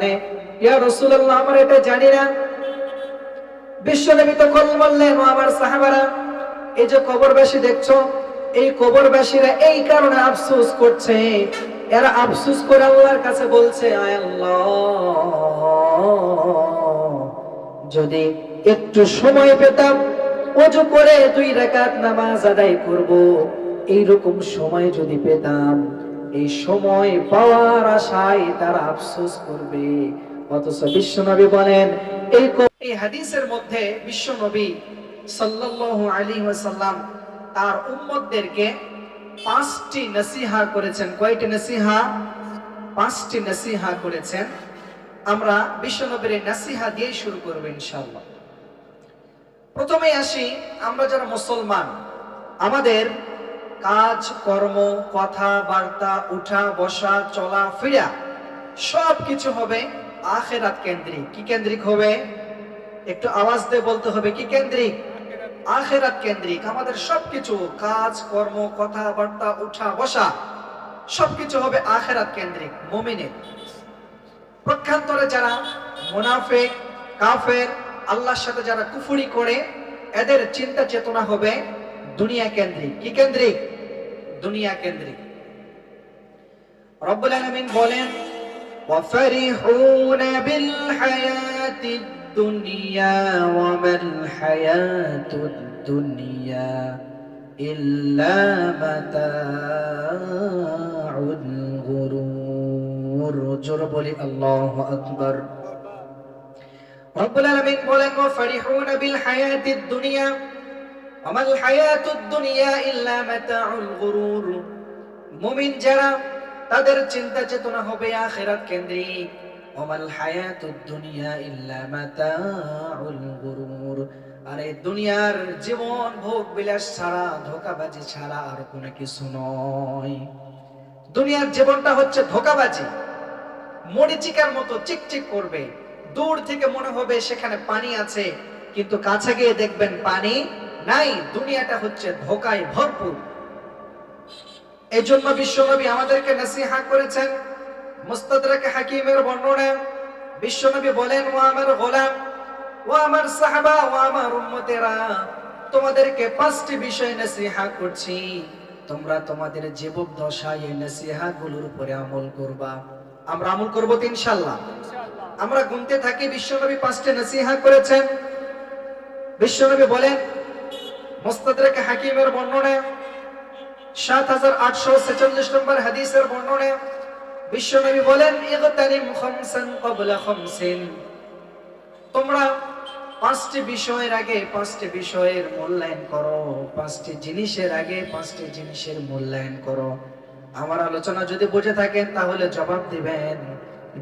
মানে ইয়া রাসূলুল্লাহ, আমরা এটা জানি না। বিশ্বনবী তখন বললেন ও আমার সাহাবারা, এই যে কবরবাসী দেখছ, এই কবরবাসীরা এই কারণে আফসোস করছে। এরা আফসোস করে আল্লাহর কাছে বলছে, আয় আল্লাহ, যদি একটু সময় পেতাম, অজু করে দুই রাকাত নামাজ আদায় করব, এইরকম সময় যদি পেতাম। এই সময় পাওয়ার আশায় তারা আফসোস করবে। অথচ বিশ্বনবী বলেন, এই হাদিসের মধ্যে বিশ্বনবী সাল্লাল্লাহু তার পাঁচটি নসিহা করেছেন। কয়টি নসিহা? পাঁচটি নসিহা করেছেন। আমরা বিশ্বনবীর নাসিহা দিয়ে শুরু করব ইনশাআল্লাহ। প্রথমে আসি, আমরা যারা মুসলমান, আমাদের কাজ, কর্ম, কথা, বার্তা, উঠা, বসা, চলা, ফিরা সব কিছু হবে আখেরাত কেন্দ্রিক। কি কেন্দ্রিক হবে? একটু আওয়াজ দিয়ে বলতে হবে, কি কেন্দ্রিক? আখেরাত কেন্দ্রিক। আমাদের সবকিছু, কাজ, কর্ম কথাবার্তা উঠা, বসা, সবকিছু হবে আখেরাত কেন্দ্রিক, মুমিনের। প্রক্ষান্তরে যারা মুনাফিক, কাফের, আল্লাহর সাথে যারা কুফুরি করে, এদের চিন্তা চেতনা হবে দুনিয়া কেন্দ্রিক কি কেন্দ্রিক দুনিয়া কেন্দ্রিক রব্বুল আলামিন বলেন وفرحون بالحياة الدنيا وما الحياة الدنيا إلا متاع الغرور জোর বলি আল্লাহ আকবার রব্বুল আলামিন বলেন وفرحون بالحياة الدنيا আমাল হায়াতুদ দুনিয়া ইল্লা মাতাউল গুরুর। মুমিন যারা, তাদের চিন্তা চেতনা হবে আখেরাত কেন্দ্রিক। আমাল হায়াতুদ দুনিয়া ইল্লা মাতাউল গুরুর। আর দুনিয়ার জীবন ভোগ বিলাস ছাড়া, ধোকাবাজি ছাড়া আর কোনো কিছু নয়। দুনিয়ার জীবনটা হচ্ছে ধোকাবাজি। মরিচিকার মতো চিকচিক করবে। দূর থেকে মনে হবে সেখানে পানি আছে, কিন্তু কাছে গিয়ে দেখবেন পানি নাই, দুনিয়াটা হচ্ছে ধোকায় ভরপুর। এই জন্য বিশ্বনবী আমাদেরকে নসিহা করেছেন, মুস্তাদরাকে হাকিমের বর্ণনা। বিশ্বনবী বলেন, ও আমার গোলাম, ও আমার সাহাবা, ও আমার উম্মতেরা, তোমাদেরকে পাঁচটি বিষয় নসিহা করছি। তোমরা তোমাদের জীবক দশায় এই নসিহা গুলোর উপরে আমল করবা। আমরা আমল করব তো ইনশাল্লাহ আমরা গুনতে থাকি, বিশ্বনবী পাঁচটি নসিহা করেছেন। বিশ্বনবী বলেন মুস্তাদরাকে হাকিমের নম্বর হাদিসের বিশ্বনবী বলেন ইগতানিম খামসান ক্বাবলা খামসিন। তোমরা পাঁচটি বিষয়ের আগে পাঁচটি বিষয়ের মূল্যায়ন করো, পাঁচটি জিনিসের আগে পাঁচটি জিনিসের মূল্যায়ন করো। আমার আলোচনা যদি বুঝে থাকেন তাহলে জবাব দিবেন,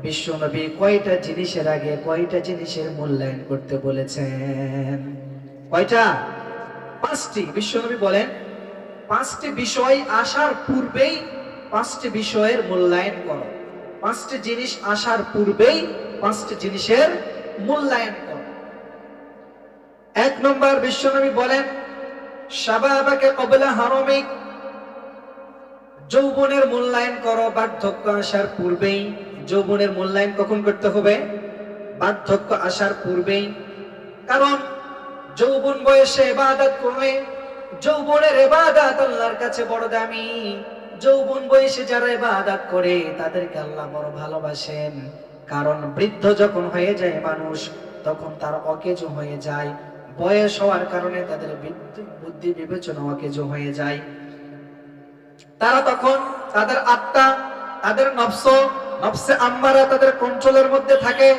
বিশ্বনবী কয়টা জিনিসের আগে কয়টা জিনিসের মূল্যায়ন করতে বলেছেন? কয়টা? পাঁচটি বিশ্বনবী বলেন। পাঁচটি বিষয় আসার পূর্বেই পাঁচটি বিষয়ের মূল্যায়ন করো। পাঁচটি জিনিস আসার পূর্বেই পাঁচটি জিনিসের মূল্যায়ন করো। এক নম্বর বিশ্বনবী বলেন শাবাবাকে কবলা হারমিক যৌবনের মূল্যায়ন করো। বার্ধক্য আসার পূর্বেই যৌবনের মূল্যায়ন কখন করতে হবে? বার্ধক্য আসার পূর্বেই। কারণ যৌবন বয়সে ইবাদত করলে, যৌবনের ইবাদত আল্লাহর কাছে বড় দামি। যৌবন বয়সে যারা ইবাদত করে, তাদেরকে আল্লাহ বড় ভালোবাসেন। কারণ বৃদ্ধ যখন হয়ে যায় মানুষ, তখন তার অকেজ হয়ে যায়। বয়স হওয়ার কারণে তাদের বুদ্ধি বিবেচনা অকেজ হয়ে যায়। তারা তখন তাদের আত্মা, তাদের নফস, নফসে আম্মারা তাদের কন্ট্রোলের মধ্যে থাকে।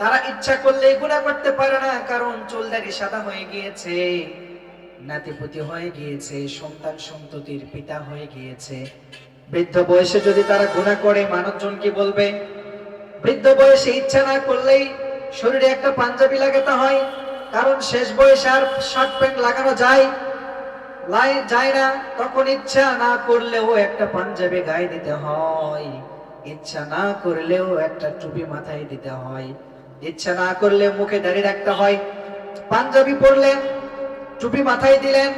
তারা ইচ্ছা করলে গুণা করতে পারে না, কারণ চুলদারি সাদা হয়ে গিয়েছে, নাতিপুতি হয়ে গিয়েছে, সন্তান সন্ততির পিতা হয়ে গিয়েছে। বৃদ্ধ বয়সে যদি তারা গুণা করে মানুষজন কি বলবে? বৃদ্ধ বয়সে ইচ্ছা না করলেই শরীরে একটা পাঞ্জাবি লাগাতে হয়, কারণ শেষ বয়সে আর শার্ট প্যান্ট লাগানো যায়, লাই যায় না। তখন ইচ্ছা না করলেও একটা পাঞ্জাবি গায়ে দিতে হয়, ইচ্ছা না করলেও একটা টুপি মাথায় দিতে হয়। ইচ্ছা না করলে মুখে দাঁড়িয়ে রাখতে হয়। পাঞ্জাবি পরলেন, টুপি মাথায় দিলেন।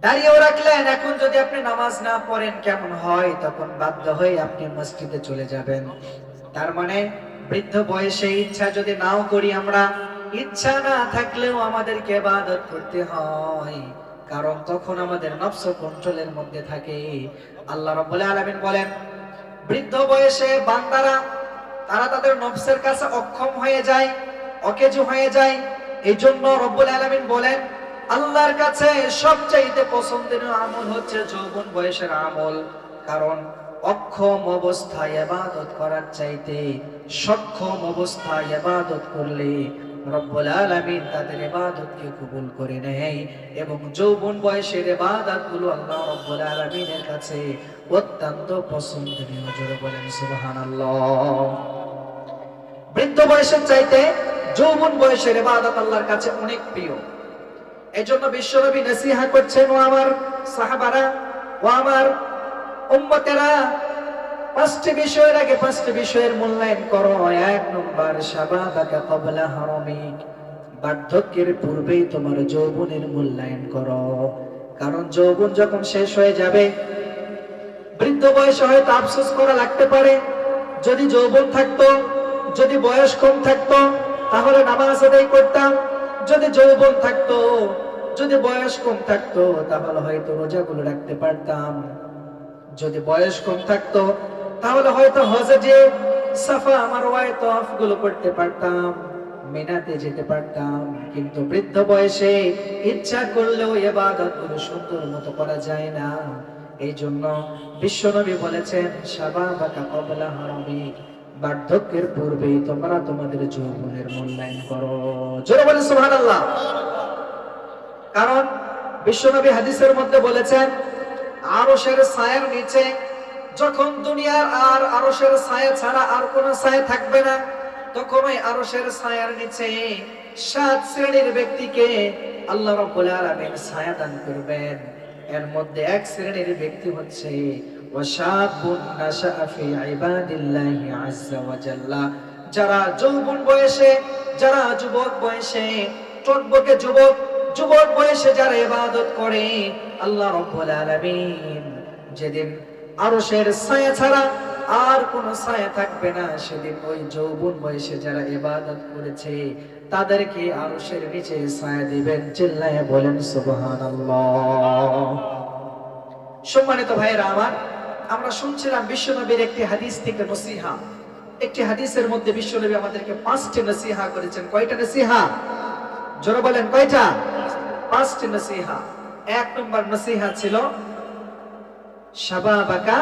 দাঁড়িয়েও রাখলেন, এখন যদি আপনি নামাজ না পড়েন, কেমন হয়? তখন বাধ্য হয়ে আপনি মসজিদে চলে যাবেন। তার মানে বৃদ্ধ বয়সে ইচ্ছা যদি নাও করি আমরা, ইচ্ছা না থাকলেও আমাদেরকে ইবাদত করতে হয়। কারণ তখন আমাদের নফস কন্ট্রোলের মধ্যে থাকে। আল্লাহ রাব্বুল আলামিন বলেন, বৃদ্ধ বয়সে বান্দারা তারা তাদের নফসের কাছে অক্ষম হয়ে যায়, অকেজু হয়ে যায়। এই জন্য রব্বুল আলামিন বলেন, আল্লাহর কাছে সবচাইতে পছন্দের আমল হচ্ছে যৌবন বয়সের আমল। কারণ অক্ষম অবস্থায় ইবাদত করার চাইতে সক্ষম অবস্থায় এবাদত করলে রব্বুল আলামিন তাদের ইবাদতকে কবুল করে নেয় এবং যৌবন বয়সের ইবাদতগুলো আল্লাহ রব্বুল আলামিনের কাছে অত্যন্ত পছন্দনীয় জোরে বলেন, সুবহানাল্লাহ। বৃদ্ধ বয়সের চাইতে যৌবন বয়সের ইবাদত আল্লাহর কাছে অনেক প্রিয়। এজন্য বিশ্বনবী নসিহা করছেন, ও আমার সাহাবারা, ও আমার উম্মতেরা, পাঁচটি বিষয়ের আগে পাঁচটি বিষয়ের মূল্যায়ন করো। এক নম্বর, শাবাবাকা ক্বাবলা হারামিক। বার্ধক্যের পূর্বেই তোমার যৌবনের মূল্যায়ন করো। কারণ যৌবন যখন শেষ হয়ে যাবে, বৃদ্ধ বয়সে হয়তো আফসোস করা লাগতে পারে। যদি যৌবন থাকতো যদি বয়স কম থাকতো, তাহলে নামাজ আদায় করতাম। যদি যৌবন থাকতো, যদি বয়স কম থাকতো, তাহলে হয়তো রোজাগুলো রাখতে পারতাম। যদি বয়স কম থাকতো, তাহলে হয়তো হজে যে সাফা আমার ওয়াইতগুলো করতে পারতাম, মিনাতে যেতে পারতাম। কিন্তু বৃদ্ধ বয়সে ইচ্ছা করলেও এবাদতগুলো সুন্দর মতো করা যায় না। এই জন্য বিশ্বনবী বলেছেন, সাবাবাকা কবলা হারামি বার্ধক্যের পূর্বেই তোমরা তোমাদের যৌবনের মূল্যায়ন করো। জোরে বলে সুবহানাল্লাহ। কারণ বিশ্বনবী হাদিসের মধ্যে বলেছেন, আরশের ছায়ার নিচে যখন দুনিয়ার আর আরশের ছায়া ছাড়া আর কোনো ছায়া থাকবে না তখন ওই আরশের ছায়ার নিচে সাত শ্রেণির ব্যক্তিকে আল্লাহ রাব্বুল আলামিন ছায়া দান করবেন। এর মধ্যে এক শ্রেণির ব্যক্তি হচ্ছে যারা যৌবন বয়সে, যারা যুবক বয়সে টকবকে যুবক যুবক বয়সে যারা ইবাদত করে, আল্লাহ রাব্বুল আলামিন যেদিন আরশের ছায়া ছাড়া আর কোন ছায়া থাকবে না, সেদিন ওই যৌবন বয়সে যারা ইবাদত করেছে, তাদেরকে আরশের নিচে ছায়া দিবেন, চিল্লায় বলেন সুবহানাল্লাহ। সম্মানিত ভাইয়েরা আমার আমরা শুনছিলাম বিশ্বনবীর একটি হাদিস থেকে নসিহা। একটি হাদিসের মধ্যে বিশ্বনবী আমাদেরকে পাঁচটি নসিহা করেছেন। কয়টা নসিহা? জোরে বলেন, কয়টা? পাঁচটি নসিহা। এক নম্বর নসিহা ছিল, শাবাবাকা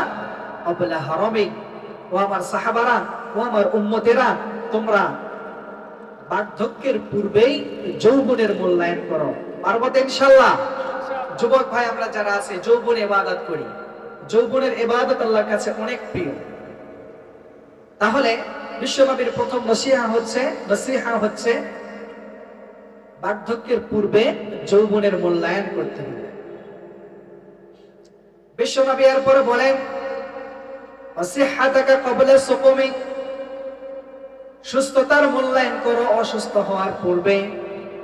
অবলা হারামিক ও আমার সাহাবারা, ও আমার উম্মতেরা, তোমরা বার্ধক্যের পূর্বেই যৌবনের মূল্যায়ন করো। পারব তো ইনশাল্লাহ? যুবক ভাই, আমরা যারা আছে, যৌবনে ইবাদত করি। যৌবনের ইবাদত আল্লাহর কাছে অনেক প্রিয়। তাহলে বিশ্বনবীর প্রথম নসিহা হচ্ছে নসিহা হচ্ছে বার্ধক্যের পূর্বে যৌবনের মূল্যায়ন করতে হবে। বিশ্বনবী এরপরে বলেন অসিহাতাকা কবলে সুকুমিক সুস্থতার মূল্যায়ন করো অসুস্থ হওয়ার পূর্বে।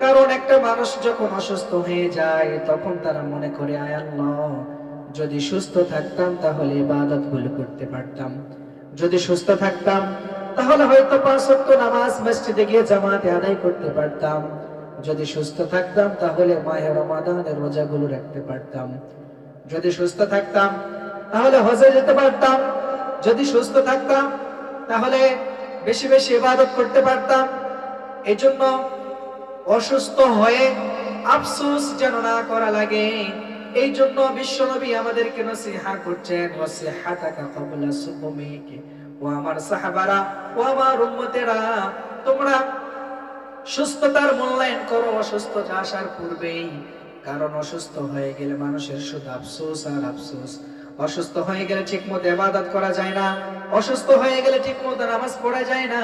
কারণ একটা মানুষ যখন অসুস্থ হয়ে যায়, তখন তারা মনে করে, আয় আল্লাহ যদি সুস্থ থাকতাম, তাহলে ইবাদতগুলো করতে পারতাম। যদি সুস্থ থাকতাম, তাহলে হয়তো পাঁচ নামাজ মসজিদে গিয়ে জামাতে আদায় করতে পারতাম। যদি সুস্থ থাকতাম, তাহলে মাহে রমাদানের রোজাগুলো রাখতে পারতাম। যদি সুস্থ থাকতাম, তাহলে হজে যেতে পারতাম। যদি সুস্থ থাকতাম, তাহলে বেশি বেশি ইবাদত করতে পারতাম। এই জন্য অসুস্থ হয়ে আফসোস যেন না করা লাগে। এই জন্য বিশ্বনবী আমাদেরকে নসিহা করছেন ও আমার সাহাবারা, ও আমার উম্মতেরা, তোমরা সুস্থতার মূল্যায়ন করো আসার পূর্বেই। কারণ অসুস্থ হয়ে গেলে মানুষের শুধু আফসোস আর আফসোস। অসুস্থ হয়ে গেলে ঠিক মতো করা যায় না। অসুস্থ হয়ে গেলে ঠিক নামাজ পড়া যায় না।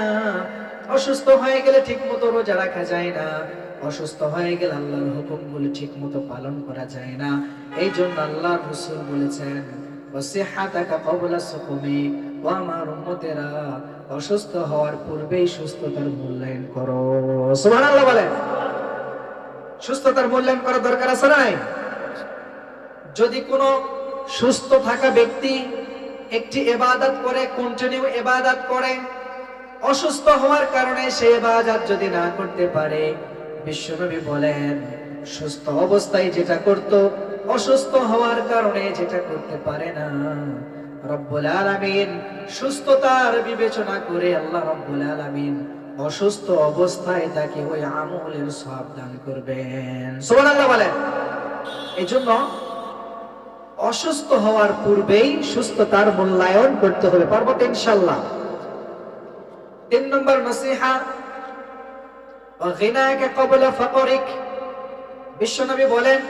অসুস্থ হয়ে গেলে ঠিক মতো রোজা রাখা যায় না। অসুস্থ হয়ে গেলে আল্লাহর হুকুমগুলো ঠিক মতো পালন করা যায় না। এই জন্য আল্লাহ রসুল বলেছেন সুস্থতার মূল্যায়ন দরকার যদি কোনো সুস্থ থাকা ব্যক্তি একটি এবাদত করে কন্টিনিউ এবাদত করে, অসুস্থ হওয়ার কারণে সে এবাদত যদি না করতে পারে বিশ্বনবী বলেন, সুস্থ অবস্থায় যেটা করত, অসুস্থ হওয়ার কারণে যেটা করতে পারে না। রব্বুল আলামিন সুস্থতার বিবেচনা করে আল্লাহ রব্বুল আলামিন অসুস্থ অবস্থায় তাকে ওই আমলের সব দান করবেন। সুবহানাল্লাহ বলেন। এই জন্য অসুস্থ হওয়ার পূর্বেই সুস্থতার মূল্যায়ন করতে হবে। পারব ইনশাল্লাহ তিন নম্বর নসিহা গিনাকে কবলা ফকরিক। বিশ্বনবী বলেন,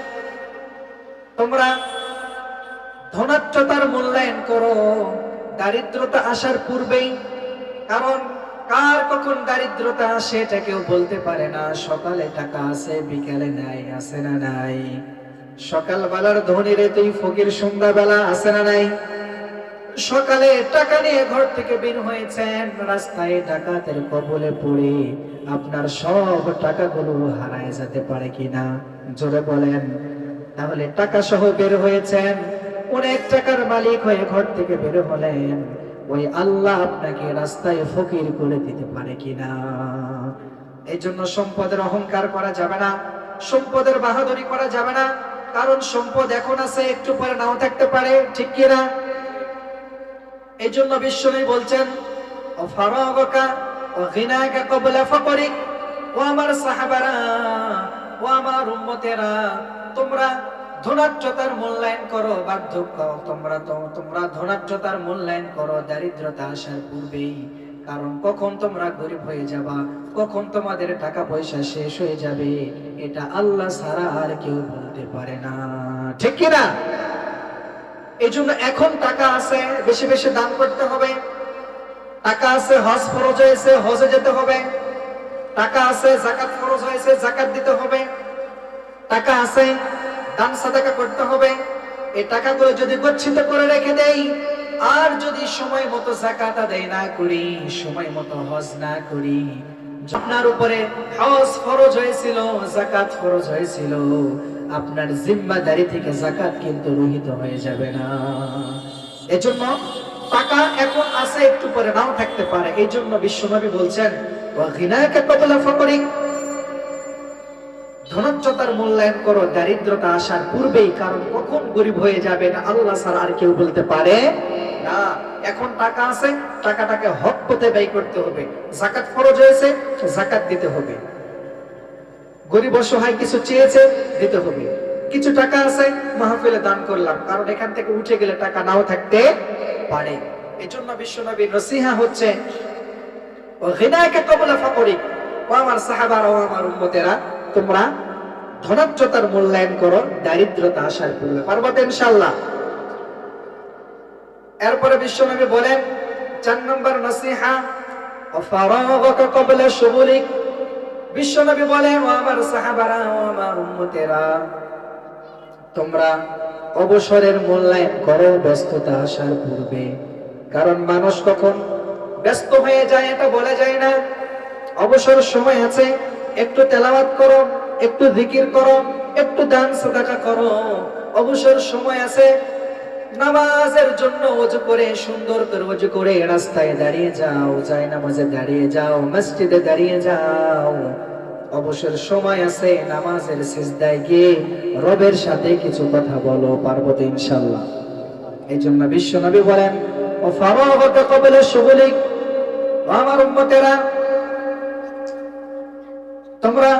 তোমরা ধনাত্মতার মূল্যায়ন করো, দারিদ্রতা আসার পূর্বেই। কারণ কার কখন দারিদ্রতা আসে এটা কেউ বলতে পারে না। সকালে টাকা আছে, বিকালে নাই, আছে না নাই? সকাল বেলার ধনীরে তুই ফকির, সন্ধ্যাবেলা আছে না নাই? সকালে টাকা নিয়ে ঘর থেকে বের হয়েছেন, রাস্তায় ডাকাতের কবলে পড়ে। আপনার সব টাকাগুলো হারায় যেতে পারে কিনা? জোরে বলেন। তাহলে টাকা সহ বের হয়েছেন, অনেক টাকার মালিক হয়ে ঘর থেকে বের হলেন। ওই আল্লাহ আপনাকে রাস্তায় ফকির করে দিতে পারে কিনা? এই জন্য সম্পদের অহংকার করা যাবে না, সম্পদের বাহাদুরি করা যাবে না, কারণ সম্পদ এখন আছে, একটু পরে নাও থাকতে পারে, ঠিক কিনা? এই জন্য বিশ্বনবী বলছেন, ও ফারাগকা, ও গিনাকা ক্বাবলা ফাকরিক ও আমার সাহাবারা, ও আমার উম্মতেরা, তোমরা ধনাঢ্যতার মূল্যায়ন করো, বার্ধক্য। তোমরা তো- তোমরা ধনাঢ্যতার মূল্যায়ন করো, দারিদ্রতা আসার পূর্বেই। কারণ কখন তোমরা গরিব হয়ে যাবা, কখন তোমাদের টাকা পয়সা শেষ হয়ে যাবে, এটা আল্লাহ ছাড়া আর কেউ বলতে পারে না। ঠিক কিনা? এই জন্য এখন টাকা আছে, বেশি বেশি দান করতে হবে। টাকা আছে, হজ ফরজ হয়েছে, হজে যেতে হবে। টাকা আছে, জাকাত ফরজ হয়েছে, জাকাত দিতে হবে। টাকা আছে, দান সাদাকা করতে হবে। এই টাকাগুলো যদি গচ্ছিত করে রেখে দেই, আর যদি সময় মতো জাকাত আদায় না করি, সময় মতো হজ না করি আপনার উপরে হজ ফরজ হয়েছিল, জাকাত ফরজ হয়েছিল আপনার জিম্মাদারি থেকে জাকাত কিন্তু রহিত হয়ে যাবে না। এজন্য টাকা এখন আছে, একটু পরে নাও থাকতে পারে। এই জন্য বিশ্বনবী বলছেন ধনচ্যতার মূল্যায়ন করো, দারিদ্রতা আসার পূর্বেই, কারণ কখন গরিব হয়ে যাবেন আল্লাহ ছাড়া আর কেউ বলতে পারে না। এখন টাকা আছে, টাকাটাকে হক পথে ব্যয় করতে হবে। জাকাত ফরজ হয়েছে জাকাত দিতে হবে। গরিব অসহায় কিছু চেয়েছে, দিতে হবে। কিছু টাকা আছে, মাহফিলে দান করলাম। কারণ এখান থেকে উঠে গেলে টাকা নাও থাকতে পারে। এজন্য বিশ্বনবীর নসিহা হচ্ছে, ও কবলা আমার সাহাবারা, ও আমার উম্মতেরা, তোমরা ধনাঢ্যতার মূল্যায়ন করো, দারিদ্রতা আসার পূর্বে পারব তো ইনশাআল্লাহ। এরপরে বিশ্বনবী বলেন, চার নম্বর নসিহা, ও ফারাগাকা ক্বাবলা শুগুলিক বিশ্বনবী বলেন, ও আমার সাহাবারা, ও আমার উম্মতেরা, তোমরা অবসরের মূল্যায়ন করো, ব্যস্ততা আসার পূর্বে। কারণ মানুষ কখন ব্যস্ত হয়ে যায় এটা বলা যায় না। অবসর সময় আছে, একটু তেলাওয়াত করো, একটু জিকির করো, একটু দান সাদাকা করো। অবসর সময় আছে নামাজের জন্য ওযু করে, সুন্দর করে ওযু করে রাস্তায় দাঁড়িয়ে যাও যাই নামাজে দাঁড়িয়ে যাও, মসজিদে দাঁড়িয়ে যাও। অবসর সময় আছে, নামাজের সিজদায় গিয়ে রবের সাথে কিছু কথা বলো, পারব তো ইনশাল্লাহ এই জন্য বিশ্ব নবী বলেন, ও ফারাগত কবলে ও আমার উম্মতেরা, তোমরা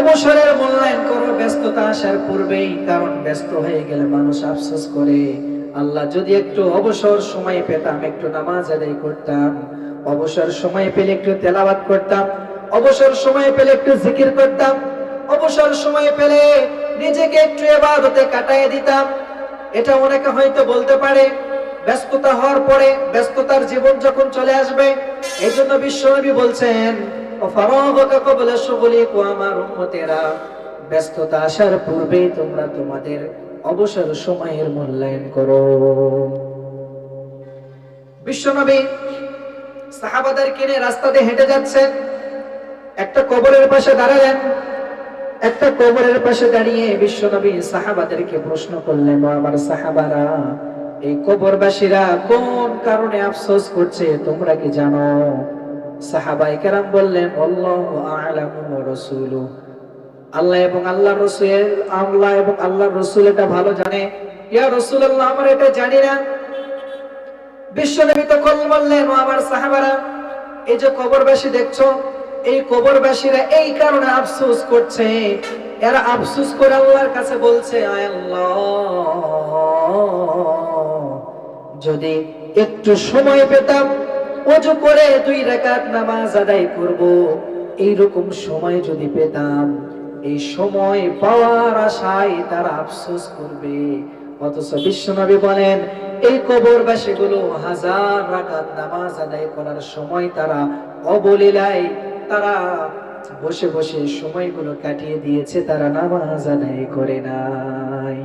অবসরের মূল্যায়ন করো, ব্যস্ততা আসার পূর্বেই, কারণ ব্যস্ত হয়ে গেলে মানুষ আফসোস করে। আল্লাহ যদি একটু অবসর সময় পেতাম, একটু নামাজ আদায় করতাম, অবসর সময় পেলে একটু তেলাবাদ করতাম, অবসর সময় পেলে একটু জিকির করতাম, অবসর সময় পেলে নিজেকে একটু এবাদতে কাটায় দিতাম। এটা অনেকে হয়তো বলতে পারে, ব্যস্ততা হওয়ার পরে ব্যস্ততার জীবন যখন চলে আসবে, এই জন্য বিশ্বনবী বলছেন ব্যস্ততা আসার পূর্বেই তোমরা তোমাদের অবসর সময়ের মূল্যায়ন করো। বিশ্বনবী সাহাবাদের কিনে রাস্তা দিয়ে হেঁটে যাচ্ছেন। একটা কবরের পাশে দাঁড়ালেন। একটা কবরের পাশে দাঁড়িয়ে বিশ্বনবী সাহাবাদেরকে প্রশ্ন করলেন আমার সাহাবারা, এই কবরবাসীরা কোন কারণে আফসোস করছে তোমরা কি জানো? সাহাবাই কেরাম বললেন, আল্লাহু আ'লামু ওয়া রাসূলুহু। আল্লাহ এবং আল্লাহ রসুল আল্লাহ এবং আল্লাহ রসুল এটা ভালো জানে। ইয়া রাসূলুল্লাহ, আমরা এটা জানি না। বিশ্বনবী তখন বললেন আমার সাহাবারা, এই যে কবরবাসী দেখছ, এই কবরবাসীরা এই কারণে আফসোস করছে। এরা আফসোস করে আল্লাহর কাছে বলছে আল্লাহ, যদি একটু সময় পেতাম, অজু করে দুই রাকাত নামাজ আদায় করব। এইরকম সময় যদি পেতাম। এই সময় পাওয়ার আশায় তারা আফসোস করবে। অথচ বিশ্বনবী বলেন, এই কবরবাসী গুলো হাজার রাকাত নামাজ আদায় করার সময় তারা অবলীলায় তারা বসে বসে সময়গুলো কাটিয়ে দিয়েছে, তারা নামাজ আদায় করে নাই।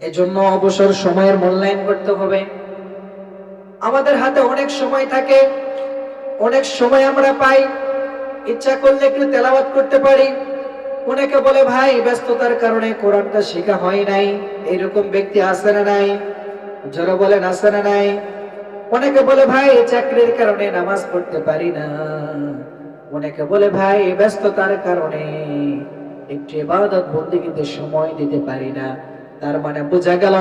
এজন্য অবসর সময়ের মূল্যায়ন করতে হবে। আমাদের হাতে অনেক সময় থাকে, অনেক সময় আমরা পাই ইচ্ছা করলে একটু তেলাওয়াত করতে পারি। অনেকে বলে, ভাই, ব্যস্ততার কারণে কোরআনটা শেখা হয় নাই। এরকম ব্যক্তি আছে না নাই? যারা বলেন, আছে না নাই? অনেকে বলে, ভাই, চাকরির কারণে নামাজ পড়তে পারি না। অনেকে বলে, ভাই, ব্যস্ততার কারণে একটু ইবাদত বন্দিগিতে সময় দিতে পারি না। তার মানে বোঝা গেল,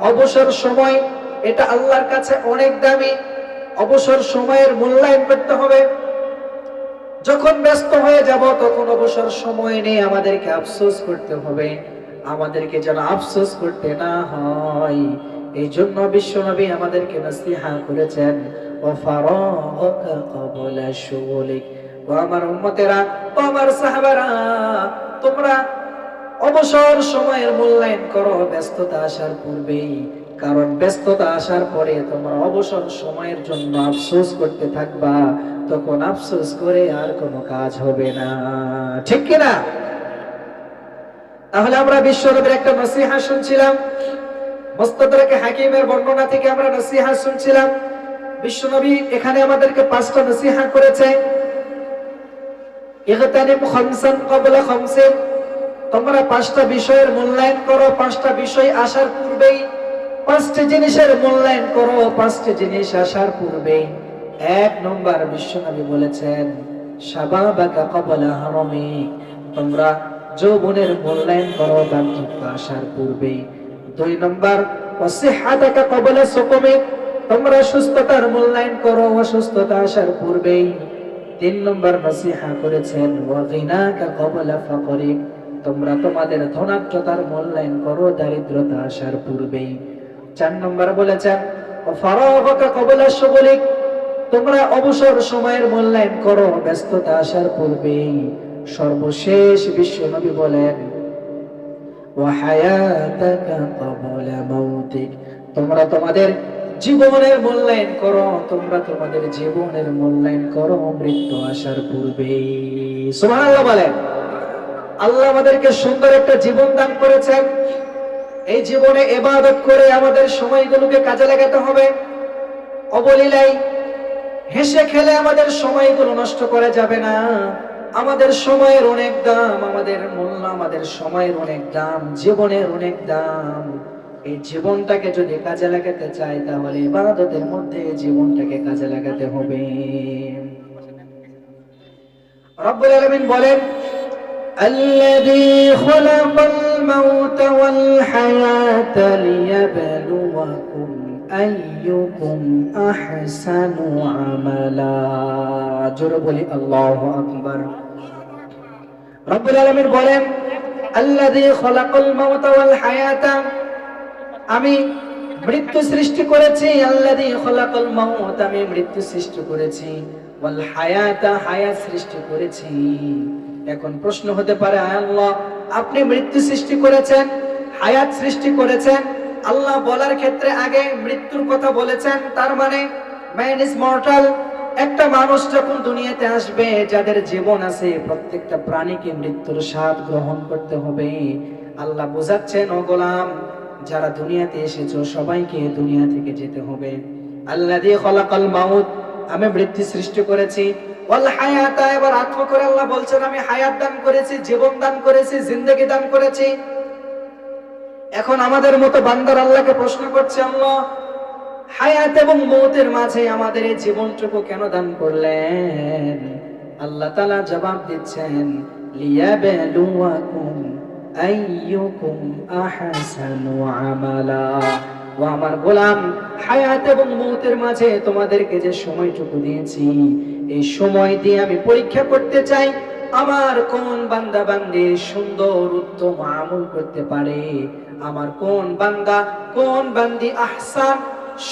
অবসর সময় এটা আল্লাহর কাছে অনেক দামি। অবসর সময়ের মূল্যায়ন করতে হবে। যখন ব্যস্ত হয়ে যাব, তখন অবসর সময় নেই আমাদেরকে আফসোস করতে হবে। আমাদেরকে যেন আফসোস করতে না হয়। এই জন্য বিশ্বনবী আমাদেরকে নসিহা করেছেন ও ও আমার উম্মতেরা, ও আমার সাহাবারা, তোমরা অবসর সময়ের মূল্যায়ন করো, ব্যস্ততা আসার পূর্বেই কারণ ব্যস্ততা আসার পরে তোমরা অবসর সময়ের জন্য আফসোস করতে থাকবা, তখন আফসোস করে আর কোনো কাজ হবে না। ঠিক কিনা তাহলে আমরা বিশ্বনবীর একটা নসিহা শুনছিলাম। মোস্তাদরাকে হাকিমের বর্ণনা থেকে আমরা নসিহা শুনছিলাম। বিশ্বনবী এখানে আমাদেরকে পাঁচটা নসিহা করেছে। তোমরা পাঁচটা বিষয়ের মূল্যায়ন করো, পাঁচটা বিষয় আসার পূর্বেই পাঁচটি জিনিসের মূল্যায়ন করো, পাঁচটি জিনিস আসার পূর্বেই এক নম্বর বিশ্বনবী বলেছেন শাবাবাকা ক্বাবলা হারামি তোমরা যৌবনের মূল্যায়ন করো বার্ধক্য আসার পূর্বেই দুই নম্বর অসিহাতাকা ক্বাবলা সুকুমিক তোমরা সুস্থতার মূল্যায়ন করো, অসুস্থতা আসার পূর্বেই তিন নম্বর, নসিহা করেছেন, ওয়াগিনাকা ক্বাবলা ফাকরিক তোমরা তোমাদের ধনাঢ্যতার মূল্যায়ন করো, দারিদ্রতা আসার পূর্বেই চার নম্বর বলেছেন তোমরা অবসর সময়ের মূল্যায়ন করো, ব্যস্ততা আসার পূর্বেই। সর্বশেষ বিশ্ব নবী বলেন তোমরা তোমাদের জীবনের মূল্যায়ন করো, তোমরা তোমাদের জীবনের মূল্যায়ন করো, মৃত্যু আসার পূর্বেই। সুবহানাল্লাহ বলেন, আল্লাহ আমাদেরকে সুন্দর একটা জীবন দান করেছেন। এই জীবনে এবাদত করে আমাদের সময়গুলোকে কাজে লাগাতে হবে। অবলীলাই হেসে খেলে আমাদের সময়গুলো নষ্ট করা যাবে না। আমাদের সময়ের অনেক দাম, আমাদের মূল্য, আমাদের সময়ের অনেক দাম, জীবনের অনেক দাম। এই জীবনটাকে যদি কাজে লাগাতে চাই, তাহলে ইবাদতের মধ্যে জীবনটাকে কাজে লাগাতে হবে। রব্বুল আলামিন বলেন الذي خلق الموت والحياة ليبلوكم أيكم أحسن عملا জোরে বলি আল্লাহু আকবার রব্বুল আলামিন বলেন আল্লাযী খলাকাল মাউতা ওয়াল হায়াতা আমি মৃত্যু সৃষ্টি করেছি আল্লাযী খলাকাল মাউত আমি মৃত্যু সৃষ্টি করেছি ওয়াল হায়াতা হায়াত সৃষ্টি করেছি এখন প্রশ্ন হতে পারে আল্লাহ, আপনি মৃত্যু সৃষ্টি করেছেন, হায়াত সৃষ্টি করেছেন, আল্লাহ বলার ক্ষেত্রে আগে মৃত্যুর কথা বলেছেন, তার মানে ম্যান ইজ মর্টাল একটা মানুষ যখন দুনিয়াতে আসবে, যাদের জীবন আছে, প্রত্যেকটা প্রাণীকে মৃত্যুর স্বাদ গ্রহণ করতে হবে। আল্লাহ বোঝাচ্ছেন, ও গোলাম, যারা দুনিয়াতে এসেছ, সবাইকে দুনিয়া থেকে যেতে হবে। আল্লাহ দিয়ে খলাকাল মাউত, আমি মৃত্যু সৃষ্টি করেছি আমি হায়াত দান করেছি, জীবন দান করেছি দান করেছি। এখন আমাদের মতো আল্লাহকে প্রশ্ন করছে হায়াত এবং মৌতের মাঝে আমাদের জীবনটুকু কেন দান করলেন? আল্লাহ তালা জবাব দিচ্ছেন ও আমার গোলাম, হায়াত এবং মৌতের মাঝে তোমাদেরকে যে সময়টুকু দিয়েছি এই সময় দিয়ে আমি পরীক্ষা করতে চাই, আমার কোন বান্দা বান্দি সুন্দর, উত্তম আমল করতে পারে? আমার কোন বান্দা, কোন বান্দি আহসান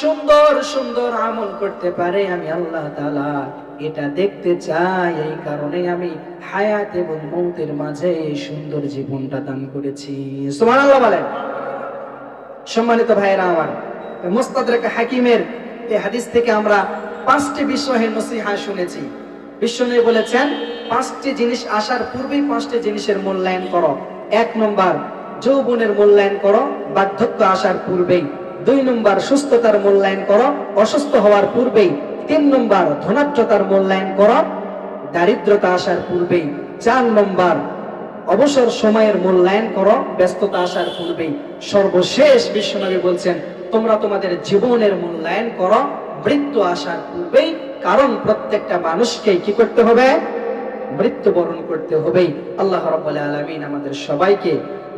সুন্দর সুন্দর আমল করতে পারে? আমি আল্লাহ তাআলা এটা দেখতে চাই। এই কারণে আমি হায়াত এবং মৌতের মাঝে সুন্দর জীবনটা দান করেছি। সুবহানাল্লাহ বলেন। সম্মানিত ভাইয়েরা আমার, মুস্তাদরাক হাকিমের এই হাদিস থেকে আমরা পাঁচটি বিষয়ের নসিহা শুনেছি। বিশ্বনবী বলেছেন, পাঁচটি জিনিস আসার পূর্বেই পাঁচটি জিনিসের মূল্যায়ন করো। এক নম্বর, যৌবনের মূল্যায়ন করো, বার্ধক্য আসার পূর্বেই। দুই নম্বর, সুস্থতার মূল্যায়ন করো, অসুস্থ হওয়ার পূর্বেই। তিন নম্বর, ধনাঢ্যতার মূল্যায়ন করো, দারিদ্রতা আসার পূর্বেই। চার নম্বর, অবসর সময়ের মূল্যায়ন করো, ব্যস্ততা আসার পূর্বেই। সর্বশেষ বিশ্বনবী বলছেন, তোমরা তোমাদের জীবনের মূল্যায়ন করো মৃত্যু আসার পূর্বেই কারণ প্রত্যেকটা মানুষকে কি করতে হবে? মৃত্যুবরণ করতে হবেই। আল্লাহ রাব্বুল আলামিন আমাদের সবাইকে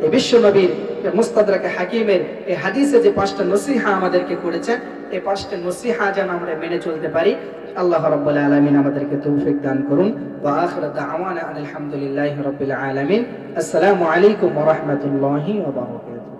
এই বিশ্ব নবীর মুস্তাদরাক হাকিমের এই হাদিসে যে পাঁচটা নসিহা আমাদেরকে করেছেন এই পাঁচটা নসিহা যেন আমরা মেনে চলতে পারি, আল্লাহ রাব্বুল আলামিন আমাদেরকে তৌফিক দান করুন। ওয়া আখির দাওয়ানা আলহামদুলিল্লাহি রাব্বিল আলামিন। আসসালামু আলাইকুম রাহমাতুল্লাহি ওয়া বারাকাতুহু।